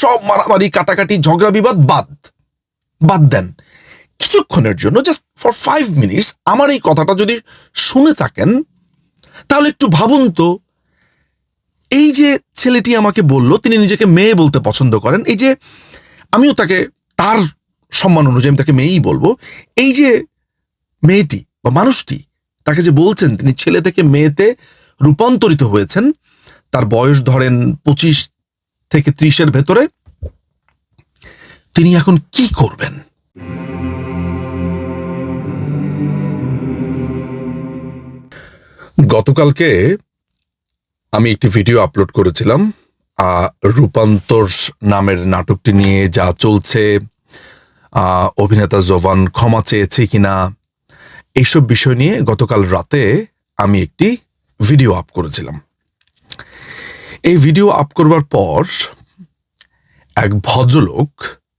সব মারামারি, কাটাকাটি, ঝগড়া, বিবাদ বাদ। বাদ দেন। কিছুক্ষণের জন্য জাস্ট ফর ফাইভ মিনিটস আমার এই কথাটা যদি শুনে থাকেন, তাহলে একটু ভাবুন তো। এই যে ছেলেটি আমাকে বলল, তিনি নিজেকে মেয়ে বলতে পছন্দ করেন, এই যে আমিও তাকে, তার সম্মান অনুযায়ী আমি তাকে মেয়েই বলব, এই যে মেয়েটি বা মানুষটি, তাকে যে বলছেন, তিনি ছেলে থেকে মেয়েতে রূপান্তরিত হয়েছেন, তার বয়স ধরেন পঁচিশ থেকে ত্রিশের ভেতরে, তিনি এখন কি করবেন? গতকালকে আমি একটি ভিডিও আপলোড করেছিলাম রূপান্তর নামের নাটকটি নিয়ে যা চলছে অভিনেতা জোভান ক্ষমা চেয়েছে কিনা, এইসব বিষয় নিয়ে গতকাল রাতে আমি একটি ভিডিও আপ করেছিলাম। এই ভিডিও আপ করবার পর এক ভদ্রলোক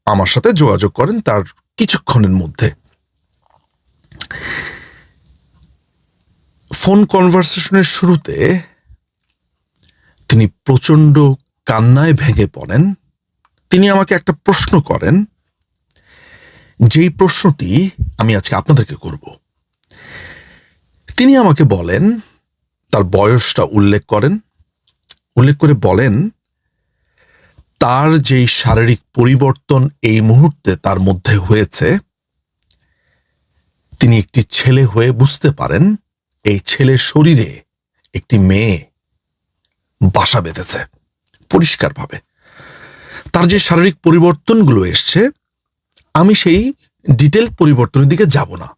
আমার সাথে যোগাযোগ করেন তার কিছুক্ষণের মধ্যে। ফোন কনভারসেশনের শুরুতে তিনি প্রচণ্ড কান্নায় ভেঙে পড়েন। তিনি আমাকে একটা প্রশ্ন করেন, যেই প্রশ্নটি আমি আজকে আপনাদেরকে করব। তিনি আমাকে বলেন, তার বয়সটা উল্লেখ করেন উল্লেখ করে বলেন, তার যেই শারীরিক পরিবর্তন এই মুহূর্তে তার মধ্যে হয়েছে, তিনি একটি ছেলে হয়ে বুঝতে পারেন, এই ছেলের শরীরে একটি মেয়ে বাসা বেঁধেছে, পরিষ্কারভাবে। তার যে শারীরিক পরিবর্তনগুলো এসছে, আমি সেই ডিটেল পরিবর্তনের দিকে যাব না।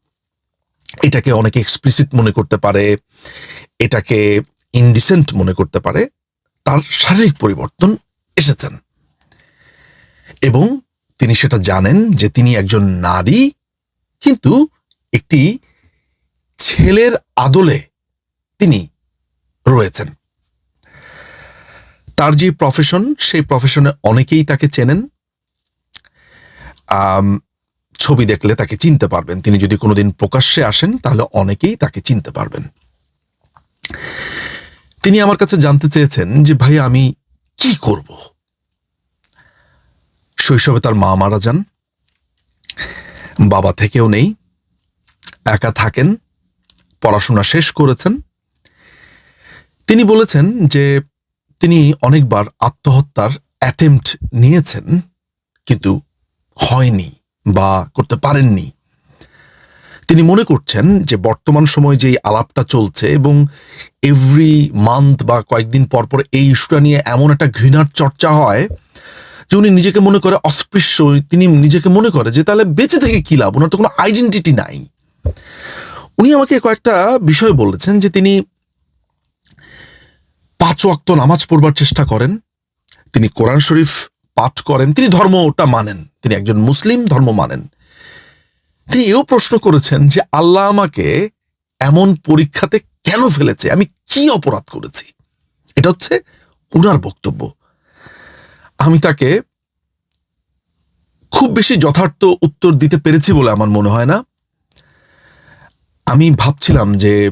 এটাকে অনেকে এক্সপ্লিসিট মনে করতে পারে, এটাকে ইনডিসেন্ট মনে করতে পারে তার শারীরিক পরিবর্তন এসেছেন। এবং তিনি সেটা জানেন যে তিনি একজন নারী, কিন্তু একটি ছেলের আদলে তিনি রয়েছেন। তার যে প্রফেশন সেই প্রফেশনে অনেকেই তাকে চেনেন। ছবি দেখলে তাকে চিনতে পারবেন। তিনি যদি কোনোদিন প্রকাশ্যে আসেন, তাহলে অনেকেই তাকে চিনতে পারবেন। তিনি আমার কাছে জানতে চেয়েছেন যে, ভাই, আমি কি করব? শৈশবে তার মা মারা যান। বাবা থেকেও নেই। একা থাকেন। পড়াশোনা শেষ করেছেন। তিনি বলেছেন যে, তিনি অনেকবার আত্মহত্যার অ্যাটেম্পট নিয়েছেন, কিন্তু হয়নি বা করতে পারেননি। তিনি মনে করছেন যে বর্তমান সময়ে যে আলাপটা চলছে এবং এভরি মান্থ বা কয়েকদিন পর পর এই ইস্যুটা নিয়ে এমন একটা ঘৃণার চর্চা হয় যে উনি নিজেকে মনে করে অস্পৃশ্য, তিনি নিজেকে মনে করে যে তাহলে বেঁচে থেকে কী লাভ? ওনার তো কোনো আইডেন্টিটি নাই। উনি আমাকে কয়েকটা বিষয় বলেছেন যে তিনি পাঁচ ওয়াক্ত নামাজ পড়বার চেষ্টা করেন, তিনি কোরআন শরীফ পাঠ করেন, তিনি ধর্মটা মানেন। তিনি একজন মুসলিম, ধর্ম মানেন। তিনি এও প্রশ্ন করেছেন যে আল্লাহ আমাকে এমন পরীক্ষাতে কেন ফেলেছে? আমি কি অপরাধ করেছি? এটা হচ্ছে উনার বক্তব্য। আমি তাকে খুব বেশি যথার্থ উত্তর দিতে পেরেছি বলে আমার মনে হয় না। আমি ভাবছিলাম যে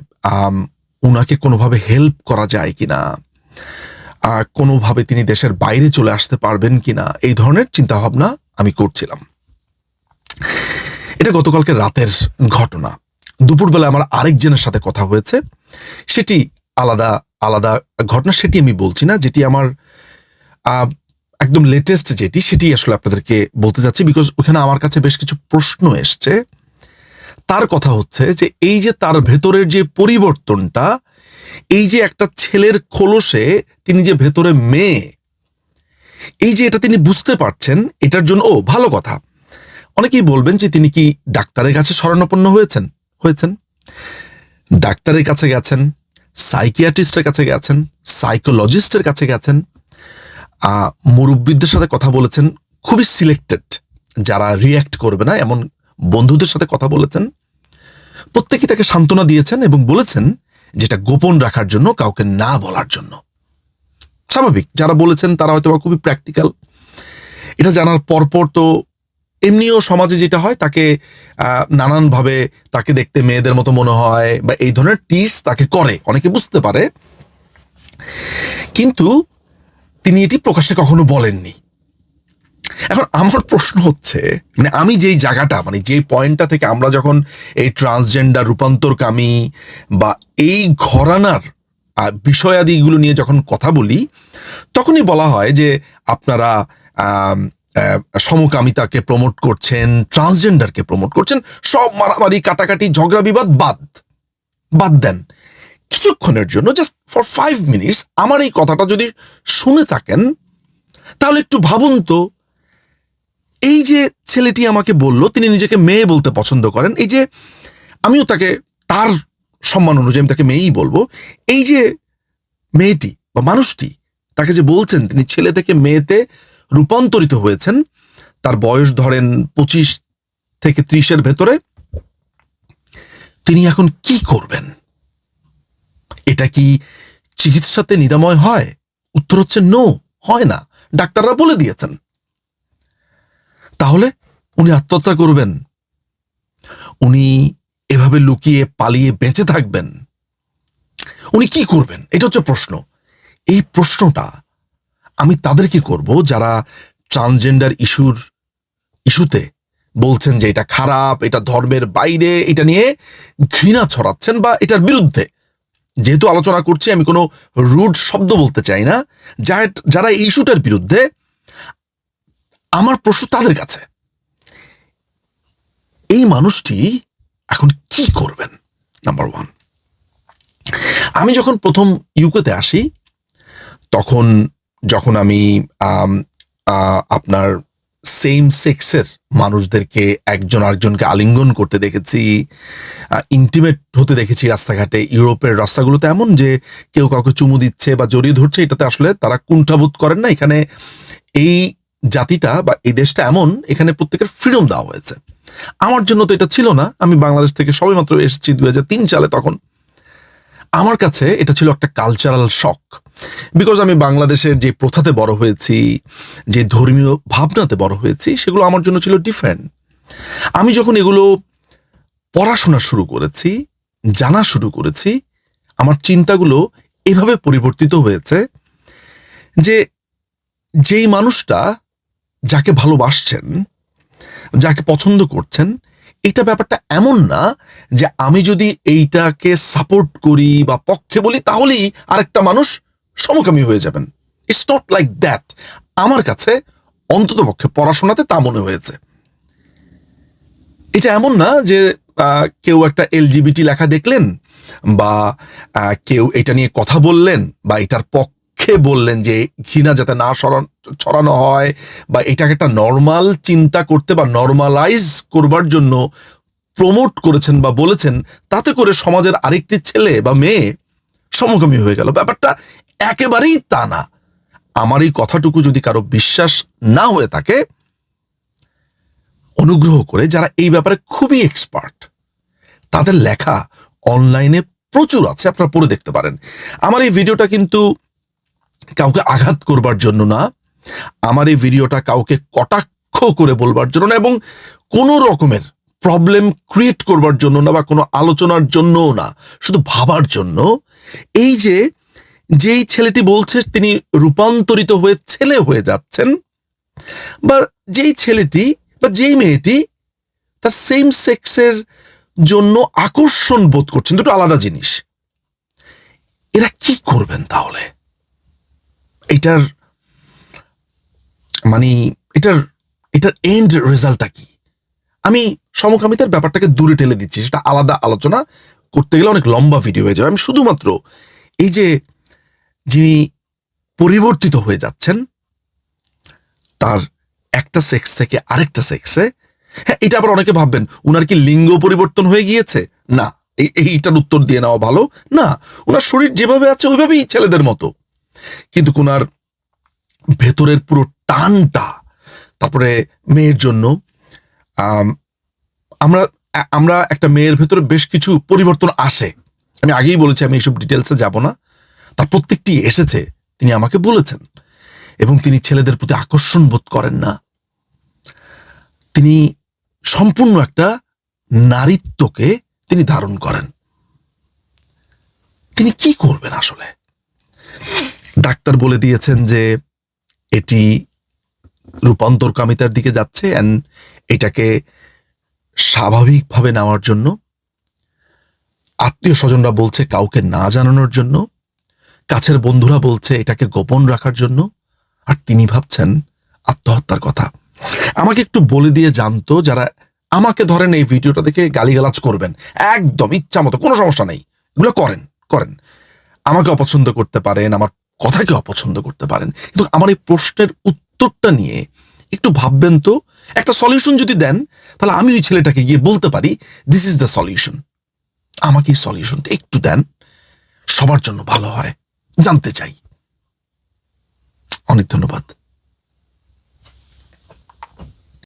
উনাকে কোনোভাবে হেল্প করা যায় কিনা আহ, কোনোভাবে তিনি দেশের বাইরে চলে আসতে পারবেন কিনা এই ধরনের চিন্তাভাবনা আমি করছিলাম। এটা গতকালকে রাতের ঘটনা। দুপুরবেলা আমার আরেকজনের সাথে কথা হয়েছে। সেটি আলাদা আলাদা ঘটনা সেটি আমি বলছি না। যেটি আমার একদম লেটেস্ট যেটি, সেটি আসলে আপনাদেরকে বলতে যাচ্ছি বিকজ ওখানে আমার কাছে বেশ কিছু প্রশ্ন এসছে। তার কথা হচ্ছে যে, এই যে তার ভেতরের যে পরিবর্তনটা, এই যে একটা ছেলের খোলসে তিনি যে ভেতরে মেয়ে, এই যে এটা তিনি বুঝতে পারছেন, এটার জন্য, ও, ভালো কথা। অনেকেই বলবেন যে তিনি কি ডাক্তারের কাছে শরণাপন্ন হয়েছেন? হয়েছেন। ডাক্তারের কাছে গেছেন, সাইকিয়াট্রিস্টের কাছে গেছেন, সাইকোলজিস্টের কাছে গেছেন মুরব্বীদের সাথে কথা বলেছেন, খুবই সিলেক্টেড। যারা রিয়্যাক্ট করবে না, এমন বন্ধুদের সাথে কথা বলেছেন, প্রত্যেকেই তাকে সান্ত্বনা দিয়েছেন এবং বলেছেন যেটা গোপন রাখার জন্য, কাউকে না বলার জন্য। স্বাভাবিক, যারা বলেছেন তারা হয়তো খুবই প্র্যাকটিক্যাল এটা জানার পরপর তো এমনিও সমাজে যেটা হয়, তাকে নানানভাবে তাকে দেখতে মেয়েদের মতো মনে হয় বা এই ধরনের টিস তাকে করে, অনেকে বুঝতে পারে। কিন্তু তিনি এটি প্রকাশ্যে কখনো বলেননি। এখন আমার প্রশ্ন হচ্ছে মানে আমি যেই জায়গাটা মানে যেই পয়েন্টটা থেকে আমরা যখন এই ট্রান্সজেন্ডার, রূপান্তরকামী বা এই ঘরানার বিষয়াদিগুলো নিয়ে যখন কথা বলি, তখনই বলা হয় যে আপনারা সমকামিতাকে প্রমোট করছেন ট্রান্সজেন্ডারকে প্রমোট করছেন, সব মারামারি, কাটাকাটি, ঝগড়া, বিবাদ বাদ বাদ দেন। কিছুক্ষণের জন্য জাস্ট ফর ফাইভ মিনিটস আমার এই কথাটা যদি শুনে থাকেন, তাহলে একটু ভাবুন তো, এই যে ছেলেটি আমাকে বলল, তিনি নিজেকে মেয়ে বলতে পছন্দ করেন, এই যে আমিও তাকে, তার সম্মান অনুযায়ী তাকে মেয়েই বলব, এই যে মেয়েটি বা মানুষটি, তাকে যে বলছেন, তিনি ছেলে থেকে মেয়েতে রূপান্তরিত হয়েছেন। তার বয়স ধরেন পঁচিশ থেকে ত্রিশের ভেতরে। তিনি এখন কি করবেন? এটা কি চিকিৎসাতে নিরাময় হয়? উত্তর হচ্ছে নো হয় না। ডাক্তাররা বলে দিয়েছেন। তাহলে উনি আত্মহত্যা করবেন। উনি এভাবে লুকিয়ে পালিয়ে বেঁচে থাকবেন। উনি কি করবেন? এটা হচ্ছে প্রশ্ন। এই প্রশ্নটা আমি তাদেরকে করব? যারা ট্রান্সজেন্ডার ইস্যুর ইস্যুতে বলছেন যে এটা খারাপ, এটা ধর্মের বাইরে, এটা নিয়ে ঘৃণা ছড়াচ্ছেন বা এটার বিরুদ্ধে। যেহেতু আলোচনা করছি, আমি কোনো রুড শব্দ বলতে চাই না। যারা এই ইস্যুটার বিরুদ্ধে, আমার প্রশ্ন তাদের কাছে। এই মানুষটি এখন কি করবেন? নাম্বার ওয়ান আমি যখন প্রথম ইউকেতে আসি, তখন যখন আমি আপনার সেম সেক্সের মানুষদেরকে একজন আরেকজনকে আলিঙ্গন করতে দেখেছি ইন্টিমেট হতে দেখেছি রাস্তাঘাটে। ইউরোপের রাস্তাগুলোতে এমন যে কেউ কাউকে চুমু দিচ্ছে বা জড়িয়ে ধরছে, এটাতে আসলে তারা কুণ্ঠাবোধ করেন না। এখানে এই জাতিটা বা এই দেশটা এমন, এখানে প্রত্যেকের ফ্রিডম দেওয়া হয়েছে। আমার জন্য তো এটা ছিল না। আমি বাংলাদেশ থেকে সবেমাত্র এসেছি দু হাজার তিন সালে তখন। আমার কাছে এটা ছিল একটা কালচারাল শক বিকজ আমি বাংলাদেশের যে প্রথাতে বড় হয়েছি, যে ধর্মীয় ভাবনাতে বড় হয়েছি, সেগুলো আমার জন্য ছিল ডিফারেন্ট আমি যখন এগুলো পড়াশোনা শুরু করেছি, জানা শুরু করেছি, আমার চিন্তাগুলো এভাবে পরিবর্তিত হয়েছে যে যেই মানুষটা যাকে ভালোবাসছেন, যাকে পছন্দ করছেন এটা ব্যাপারটা এমন না যে আমি যদি এইটাকে সাপোর্ট করি বা পক্ষে বলি, তাহলেই আরেকটা মানুষ সমকামী হয়ে যাবেন। ইটস নট লাইক দ্যাট আমার কাছে অন্তত পক্ষে পড়াশোনাতে তা মনে হয়েছে। এটা এমন না যে কেউ একটা এলজিবিটি লেখা দেখলেন বা কেউ এটা নিয়ে কথা বললেন বা এটার পক্ষে বললেন যে ঘৃণা যাতে না ছড়ানো হয় বা এটাকে একটা নর্মাল চিন্তা করতে বা নর্মালাইজ করবার জন্য প্রমোট করেছেন বা বলেছেন, তাতে করে সমাজের আরেকটি ছেলে বা মেয়ে সমকামী হয়ে গেল। ব্যাপারটা একেবারেই তা না। আমার এই কথাটুকু যদি কারও বিশ্বাস না হয়ে থাকে, অনুগ্রহ করে যারা এই ব্যাপারে খুবই এক্সপার্ট তাদের লেখা অনলাইনে প্রচুর আছে, আপনারা পড়ে দেখতে পারেন। আমার এই ভিডিওটা কিন্তু কাউকে আঘাত করবার জন্য না, আমার এই ভিডিওটা কাউকে কটাক্ষ করে বলবার জন্য না এবং কোনো রকমের প্রবলেম ক্রিয়েট করবার জন্য না বা কোনো আলোচনার জন্যও না, শুধু ভাবার জন্য। এই যে, যেই ছেলেটি বলছে তিনি রূপান্তরিত হয়ে ছেলে হয়ে যাচ্ছেন, বা যেই ছেলেটি বা যেই মেয়েটি তার সেম সেক্সের জন্য আকর্ষণ বোধ করছেন, দুটো আলাদা জিনিস। এরা কি করবেন তাহলে? এটার মানে এটার এটার এন্ড রেজাল্টটা কি? আমি সমকামিতার ব্যাপারটাকে দূরে ঠেলে দিচ্ছি, সেটা আলাদা আলোচনা করতে গেলে অনেক লম্বা ভিডিও হয়ে যাবে। আমি শুধুমাত্র এই যে যিনি পরিবর্তিত হয়ে যাচ্ছেন, তার একটা সেক্স থেকে আরেকটা সেক্সে হ্যাঁ এটা আবার অনেকে ভাববেন, উনার কি লিঙ্গ পরিবর্তন হয়ে গিয়েছে? না, এই, এইটার উত্তর দিয়ে নেওয়া ভালো। না ওনার শরীর যেভাবে আছে, ওইভাবেই ছেলেদের মতো। কিন্তু ওনার ভেতরের পুরো টানটা তারপরে মেয়ের জন্য আম, আমরা আমরা একটা মেয়ের ভেতরে বেশ কিছু পরিবর্তন আসে। আমি আগেই বলেছি আমি এইসব ডিটেলসে যাব না। তার প্রত্যেকটি এসেছে তিনি আমাকে বলেছেন। এবং তিনি ছেলেদের প্রতি আকর্ষণ বোধ করেন না। তিনি সম্পূর্ণ একটা নারীত্বকে তিনি ধারণ করেন। তিনি কি করবেন আসলে? ডাক্তার বলে দিয়েছেন যে এটি রূপান্তরকামিতার দিকে যাচ্ছে অ্যান্ড এটাকে স্বাভাবিকভাবে নেওয়ার জন্য আত্মীয় স্বজনরা বলছে কাউকে না জানানোর জন্য, কাছের বন্ধুরা বলছে এটাকে গোপন রাখার জন্য, আর তিনি ভাবছেন আত্মহত্যার কথা। আমাকে একটু বলে দিয়ে জানতো যারা আমাকে ধরেন এই ভিডিওটা দেখে গালিগালাজ করবেন, একদম ইচ্ছা মতো, কোনো সমস্যা নেই, এগুলো করেন করেন। আমাকে অপছন্দ করতে পারেন, আমার কথাকে অপছন্দ করতে পারেন। কিন্তু আমার এই প্রশ্নের উত্তরটা নিয়ে একটু ভাববেন তো, একটা সলিউশন যদি দেন, তাহলে আমি ওই ছেলেটাকে গিয়ে বলতে পারি দিস ইজ দ্য সলিউশন আমাকে এই সলিউশনটা একটু দেন, সবার জন্য ভালো হয়, জানতে চাই। অনেক ধন্যবাদ।